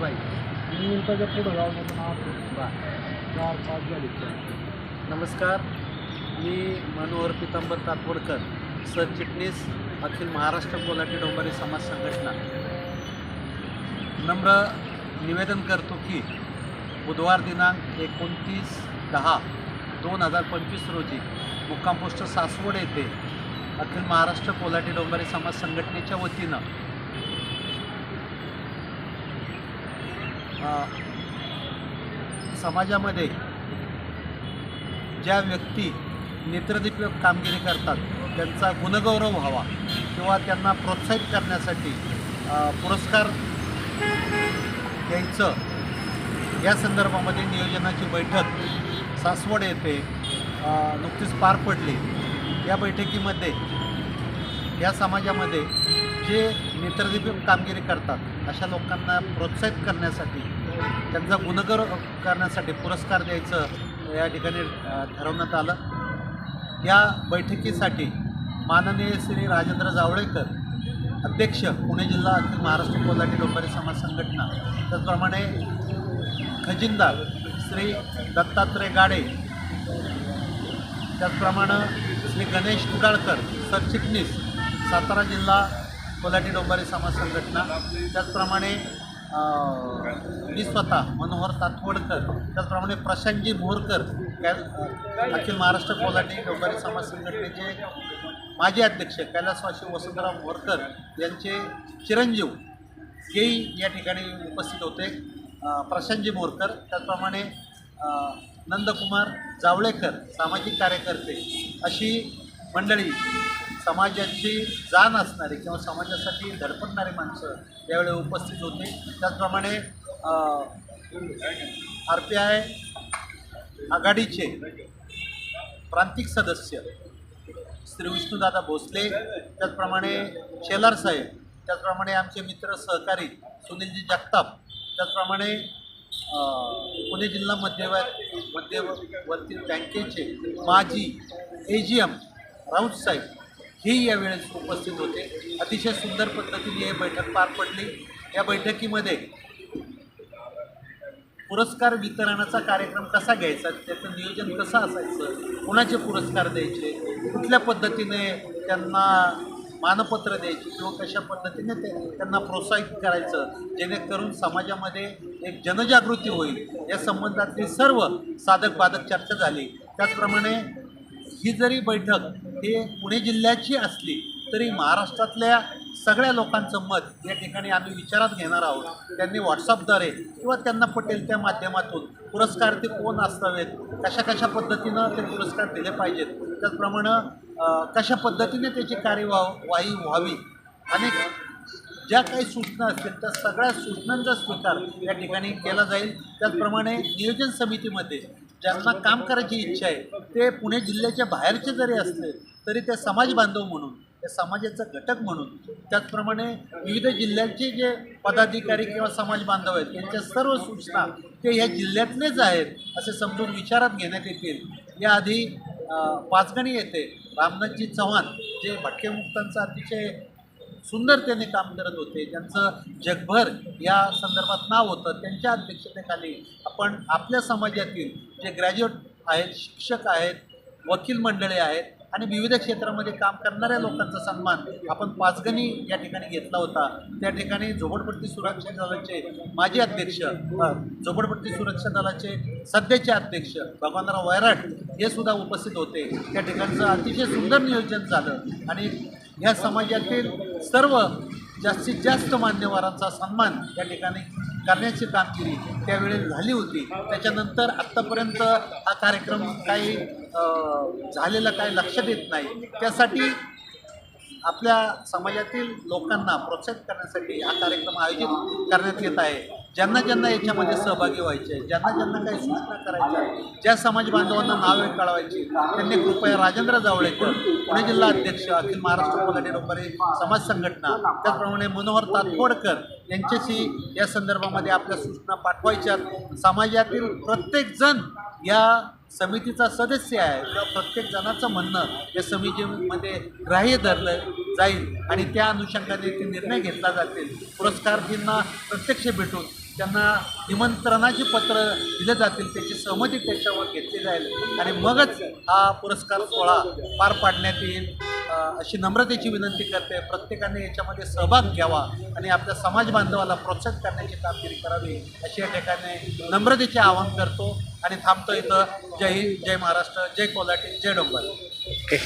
मिनिटाच्या पाहिजे पुढं चार पाच झाले. नमस्कार मी मनोहर पितांबर तातवडकर सरचिटणीस अखिल महाराष्ट्र कोल्हाटी डोंबारी समाज संघटना. नम्र निवेदन करतो की बुधवार दिनांक एकोणतीस दहा दोन हजार पंचवीस रोजी मुक्काम पोस्ट सासवड येथे अखिल महाराष्ट्र कोल्हाटी डोंबारी समाज संघटनेच्या वतीनं समाजामध्ये ज्या व्यक्ती नेत्रदीपक कामगिरी करतात त्यांचा गुणगौरव व्हावा किंवा त्यांना प्रोत्साहित करण्यासाठी पुरस्कार द्यायचं या संदर्भामध्ये नियोजनाची बैठक सासवड येथे नुकतीच पार पडली. या बैठकीमध्ये या समाजामध्ये जे नेत्रदीपक कामगिरी करतात अशा लोकांना प्रोत्साहित करण्यासाठी त्यांचा गुणगर करण्यासाठी पुरस्कार द्यायचं या ठिकाणी ठरवण्यात आलं. या बैठकीसाठी माननीय श्री राजेंद्र जावळेकर अध्यक्ष पुणे जिल्हा अखिल महाराष्ट्र कोल्हाटी डोंबारी समाज संघटना त्याचप्रमाणे खजिनदार श्री दत्तात्रय गाडे त्याचप्रमाणे श्री गणेश कुडाळकर सरचिटणीस सातारा जिल्हा कोल्हाटी डोंबारी समाज संघटना. त्याचप्रमाणे मी स्वतः मनोहर तातवडकर त्याचप्रमाणे प्रशांतजी मोहरकर त्या अखिल महाराष्ट्र कोल्हाटी डोंबारी समाज संघटनेचे माजी अध्यक्ष कैलासवासी वसंतराव मोरकर यांचे चिरंजीव हेही या ठिकाणी उपस्थित होते. प्रशांतजी मोरकर त्याचप्रमाणे नंदकुमार जावळेकर सामाजिक कार्यकर्ते अशी मंडळी समाजाची जाण असणारी किंवा समाजासाठी धडपडणारी माणसं यावेळी उपस्थित होते. त्याचप्रमाणे आर पी आय आघाडीचे प्रांतिक सदस्य श्री विष्णूदादा भोसले त्याचप्रमाणे शेलार साहेब त्याचप्रमाणे आमचे मित्र सहकारी सुनीलजी जगताप त्याचप्रमाणे पुणे जिल्हा मध्यवर मध्यवर्ती बँकेचे माजी ए जी एम राऊत साहेब हेही यावेळेस उपस्थित होते. अतिशय सुंदर पद्धतीने ही बैठक पार पडली. या बैठकीमध्ये पुरस्कार वितरणाचा कार्यक्रम कसा घ्यायचा त्याचं नियोजन कसं असायचं कुणाचे पुरस्कार द्यायचे कुठल्या पद्धतीने त्यांना मानपत्र द्यायची किंवा कशा पद्धतीने ते त्यांना प्रोत्साहित करायचं जेणेकरून समाजामध्ये एक जनजागृती होईल. या संबंधातली सर्व साधक बाधक चर्चा झाली. त्याचप्रमाणे ही जरी बैठक ही पुणे जिल्ह्याची असली तरी महाराष्ट्रातल्या सगळ्या लोकांचं मत या ठिकाणी आम्ही विचारात घेणार आहोत. त्यांनी व्हॉट्सअपद्वारे किंवा त्यांना पटेल त्या माध्यमातून पुरस्कार ते कोण असावेत कशा कशा पद्धतीनं ते पुरस्कार दिले पाहिजेत त्याचप्रमाणे कशा पद्धतीने त्याची कार्यवाही व्हावी आणि ज्या काही सूचना असतील त्या सगळ्या सूचनांचा स्वीकार या ठिकाणी केला जाईल. त्याचप्रमाणे नियोजन समितीमध्ये ज्यांना काम करायची इच्छा आहे ते पुणे जिल्ह्याच्या बाहेरचे जरी असले तरी ते समाज बांधव म्हणून त्या समाजाचा घटक म्हणून त्याचप्रमाणे विविध जिल्ह्यांचे जे पदाधिकारी किंवा समाज बांधव आहेत त्यांच्या सर्व सूचना ते ह्या जिल्ह्यातलेच आहेत असे समजून विचारात घेण्यात येतील. याआधी पाचगणी येथे रामनाथजी चव्हाण जे भटकेमुक्तांचा अतिशय सुंदरतेने काम करत होते. ज्यांचं जगभर या संदर्भात नाव होतं त्यांच्या अध्यक्षतेखाली आपण आपल्या समाजातील जे ग्रॅज्युएट आहेत शिक्षक आहेत वकील मंडळी आहेत आणि विविध क्षेत्रामध्ये काम करणाऱ्या लोकांचा सन्मान आपण पाचगणी या ठिकाणी घेतला होता. त्या ठिकाणी झोपडपट्टी सुरक्षा दलाचे माजी अध्यक्ष झोपडपट्टी सुरक्षा दलाचे सध्याचे अध्यक्ष भगवानराव वैराट हे सुद्धा उपस्थित होते. त्या ठिकाणचं अतिशय सुंदर नियोजन झालं आणि ह्या समाजातील सर्व जास्तीत जास्त मान्यवरांचा सन्मान या ठिकाणी करण्याची कामगिरी त्यावेळी झाली होती. त्याच्यानंतर आत्तापर्यंत हा कार्यक्रम काही झालेला काही लक्षात येत नाही. त्यासाठी आपल्या समाजातील लोकांना प्रोत्साहित करण्यासाठी हा कार्यक्रम आयोजित करण्यात येत आहे. ज्यांना ज्यांना याच्यामध्ये सहभागी व्हायचे आहे ज्यांना ज्यांना काही सूचना करायच्या ज्या समाज बांधवांना नावे कळवायची त्यांनी कृपया राजेंद्र जावळेकर पुणे जिल्हा अध्यक्ष अखिल महाराष्ट्र कोल्हाटी डोंबरे समाज संघटना त्याचप्रमाणे मनोहर तातवडकर यांच्याशी या संदर्भामध्ये आपल्या सूचना पाठवायच्यात समाजातील प्रत्येकजण या समितीचा सदस्य आहे. किंवा प्रत्येक जणाचं म्हणणं या समितीमध्ये ग्राह्य धरलं जाईल आणि त्या अनुषंगाने ते निर्णय घेतला जातील. पुरस्कारार्थींना प्रत्यक्ष भेटून त्यांना निमंत्रणाची पत्र दिले जातील त्याची सहमती त्याच्यावर घेतली जाईल. आणि मगच हा पुरस्कार सोहळा पार पाडण्यात येईल. अशी नम्रतेची विनंती करते. प्रत्येकाने याच्यामध्ये सहभाग घ्यावा आणि आपल्या समाज बांधवाला प्रोत्साहित करण्याची कामगिरी करावी अशी या ठिकाणी नम्रतेचे आवाहन करतो. आणि थांबतो इथं. जय हिंद जय महाराष्ट्र जय कोल्हाटी जय डोंबर ओके.